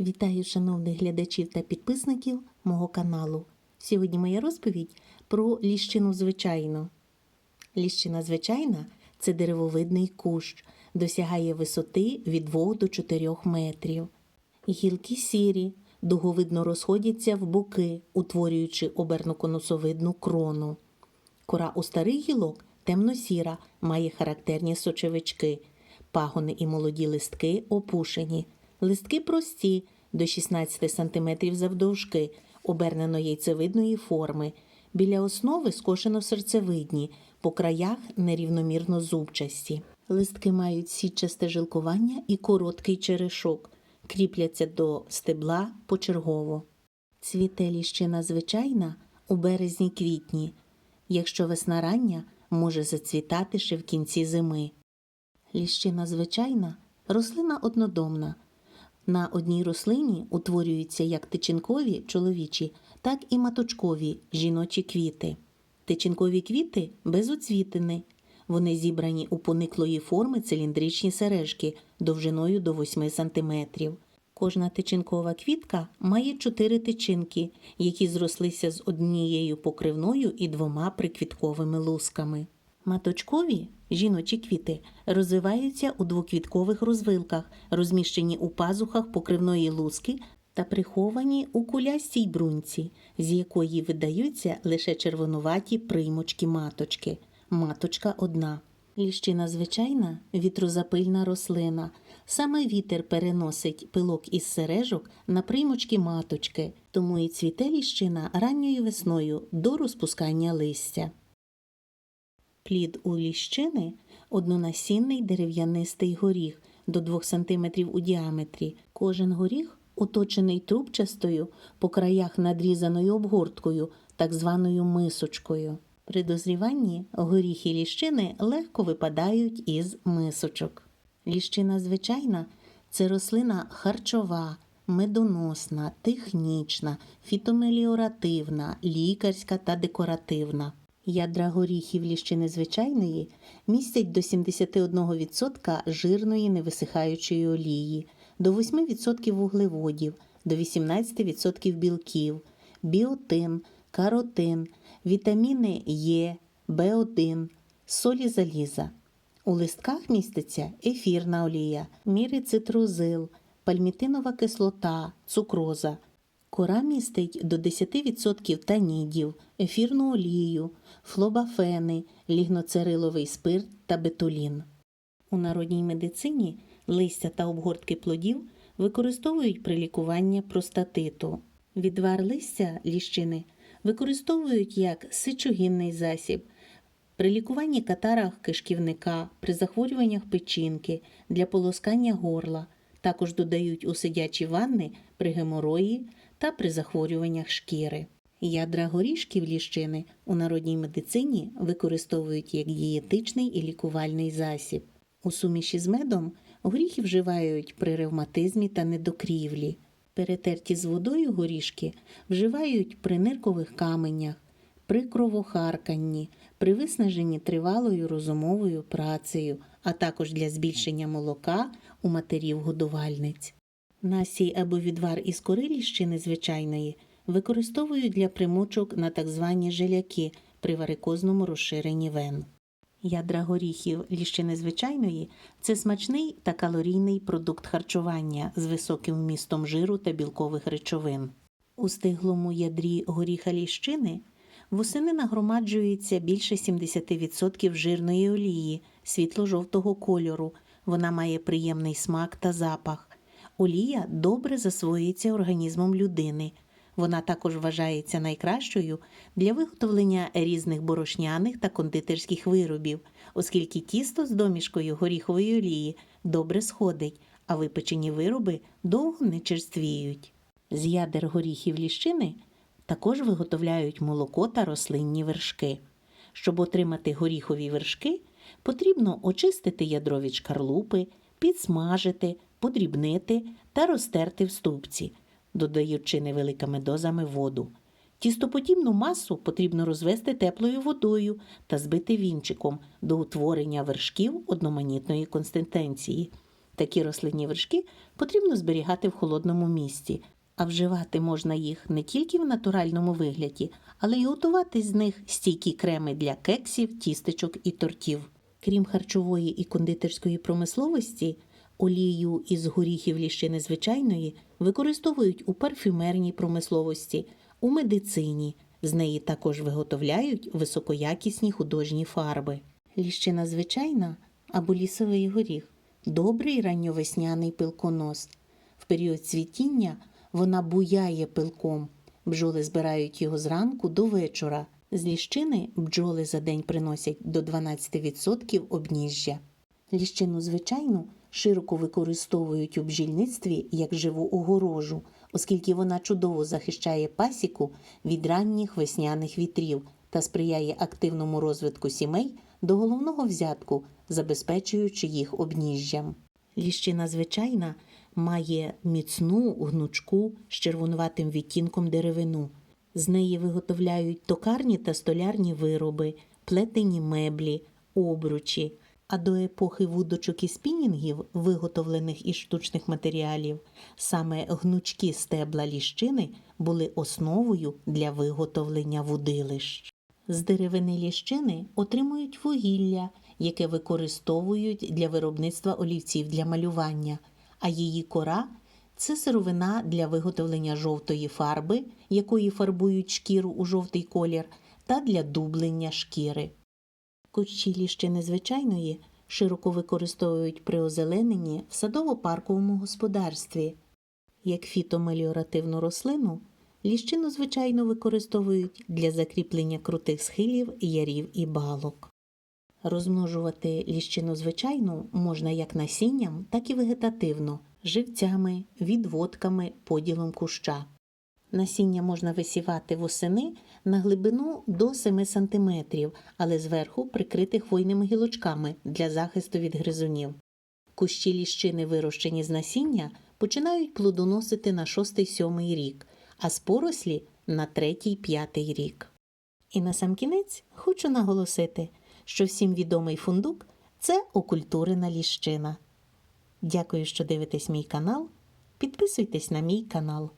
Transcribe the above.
Вітаю шановних глядачів та підписників мого каналу. Сьогодні моя розповідь про ліщину звичайну. Ліщина звичайна це деревовидний кущ, досягає висоти від 2 до 4 метрів. Гілки сірі, дуговидно розходяться в боки, утворюючи оберноконусовидну крону. Кора у старих гілок темно-сіра, має характерні сочевички. Пагони і молоді листки опушені. Листки прості до 16 см завдовжки, обернено яйцевидної форми. Біля основи скошено серцевидні, по краях нерівномірно зубчасті. Листки мають сітчасте жилкування і короткий черешок, кріпляться до стебла почергово. Цвіте ліщина звичайна у березні-квітні. Якщо весна рання, може зацвітати ще в кінці зими. Ліщина звичайна рослина однодомна. На одній рослині утворюються як тичинкові чоловічі, так і маточкові жіночі квіти. Тичинкові квіти безоцвітини. Вони зібрані у пониклої форми циліндричні сережки довжиною до 8 см. Кожна тичинкова квітка має чотири тичинки, які зрослися з однією покривною і двома приквітковими лусками. Маточкові жіночі квіти розвиваються у двоквіткових розвилках, розміщені у пазухах покривної луски та приховані у кулястій брунці, з якої видаються лише червонуваті приймочки маточки. Маточка одна. Ліщина звичайна вітрозапильна рослина. Саме вітер переносить пилок із сережок на приймочки маточки, тому і цвіте ліщина ранньою весною до розпускання листя. Плід у ліщини однонасінний дерев'янистий горіх до 2 см у діаметрі. Кожен горіх оточений трубчастою по краях надрізаною обгорткою, так званою мисочкою. При дозріванні горіхи ліщини легко випадають із мисочок. Ліщина звичайна це рослина харчова, медоносна, технічна, фітомеліоративна, лікарська та декоративна. Ядра горіхів ліщини звичайної містять до 71% жирної невисихаючої олії, до 8% вуглеводів, до 18% білків, біотин, каротин, вітаміни Е, В1, солі заліза. У листках міститься ефірна олія, мірицетрозил, пальмітинова кислота, цукроза. Кора містить до 10% танідів, ефірну олію, флобафени, лігноцериловий спирт та бетулін. У народній медицині листя та обгортки плодів використовують при лікуванні простатиту. Відвар листя ліщини використовують як сичогінний засіб, при лікуванні катарах кишківника, при захворюваннях печінки, для полоскання горла. Також додають у сидячі ванни при геморої та при захворюваннях шкіри. Ядра горішків ліщини у народній медицині використовують як дієтичний і лікувальний засіб. У суміші з медом горіхи вживають при ревматизмі та недокрівлі. Перетерті з водою горішки вживають при ниркових каменях, при кровохарканні, при виснаженні тривалою розумовою працею, а також для збільшення молока у матерів-годувальниць. Насій або відвар із кори ліщини звичайної використовують для примочок на так звані желяки при варикозному розширенні вен. Ядра горіхів ліщини звичайної це смачний та калорійний продукт харчування з високим вмістом жиру та білкових речовин. У стиглому ядрі горіха ліщини восени нагромаджується більше 70% жирної олії світло-жовтого кольору. Вона має приємний смак та запах. Олія добре засвоюється організмом людини. Вона також вважається найкращою для виготовлення різних борошняних та кондитерських виробів, оскільки тісто з домішкою горіхової олії добре сходить, а випечені вироби довго не черствіють. З ядер горіхів ліщини також виготовляють молоко та рослинні вершки. Щоб отримати горіхові вершки, потрібно очистити ядро від шкарлупи, підсмажити, подрібнити та розтерти в ступці, додаючи невеликими дозами воду. Тістоподібну масу потрібно розвести теплою водою та збити вінчиком до утворення вершків одноманітної консистенції. Такі рослинні вершки потрібно зберігати в холодному місці, а вживати можна їх не тільки в натуральному вигляді, але й готувати з них стійкі креми для кексів, тістечок і тортів. Крім харчової і кондитерської промисловості, олію із горіхів ліщини звичайної використовують у парфюмерній промисловості, у медицині. З неї також виготовляють високоякісні художні фарби. Ліщина звичайна або лісовий горіх добрий ранньовесняний пилконос. В період цвітіння вона буяє пилком. Бджоли збирають його зранку до вечора. З ліщини бджоли за день приносять до 12% обніжжя. Ліщину звичайну широко використовують у бджільництві як живу огорожу, оскільки вона чудово захищає пасіку від ранніх весняних вітрів та сприяє активному розвитку сімей до головного взятку, забезпечуючи їх обніжжям. Ліщина звичайна має міцну гнучку з червонуватим відтінком деревину. З неї виготовляють токарні та столярні вироби, плетені меблі, обручі. А до епохи вудочок і спінінгів, виготовлених із штучних матеріалів, саме гнучкі стебла ліщини були основою для виготовлення вудилищ. З деревини ліщини отримують вугілля, яке використовують для виробництва олівців для малювання, а її кора це сировина для виготовлення жовтої фарби, якої фарбують шкіру у жовтий колір, та для дублення шкіри. Кущі ліщини звичайної широко використовують при озелененні в садово-парковому господарстві. Як фітомеліоративну рослину, ліщину звичайно використовують для закріплення крутих схилів, ярів і балок. Розмножувати ліщину звичайну можна як насінням, так і вегетативно, живцями, відводками, поділом куща. Насіння можна висівати восени на глибину до 7 см, але зверху прикрити хвойними гілочками для захисту від гризунів. Кущі ліщини, вирощені з насіння, починають плодоносити на 6-7 рік, а з порослі на 3-5 рік. І на сам кінець хочу наголосити, що всім відомий фундук це окультурена ліщина. Дякую, що дивитесь мій канал. Підписуйтесь на мій канал.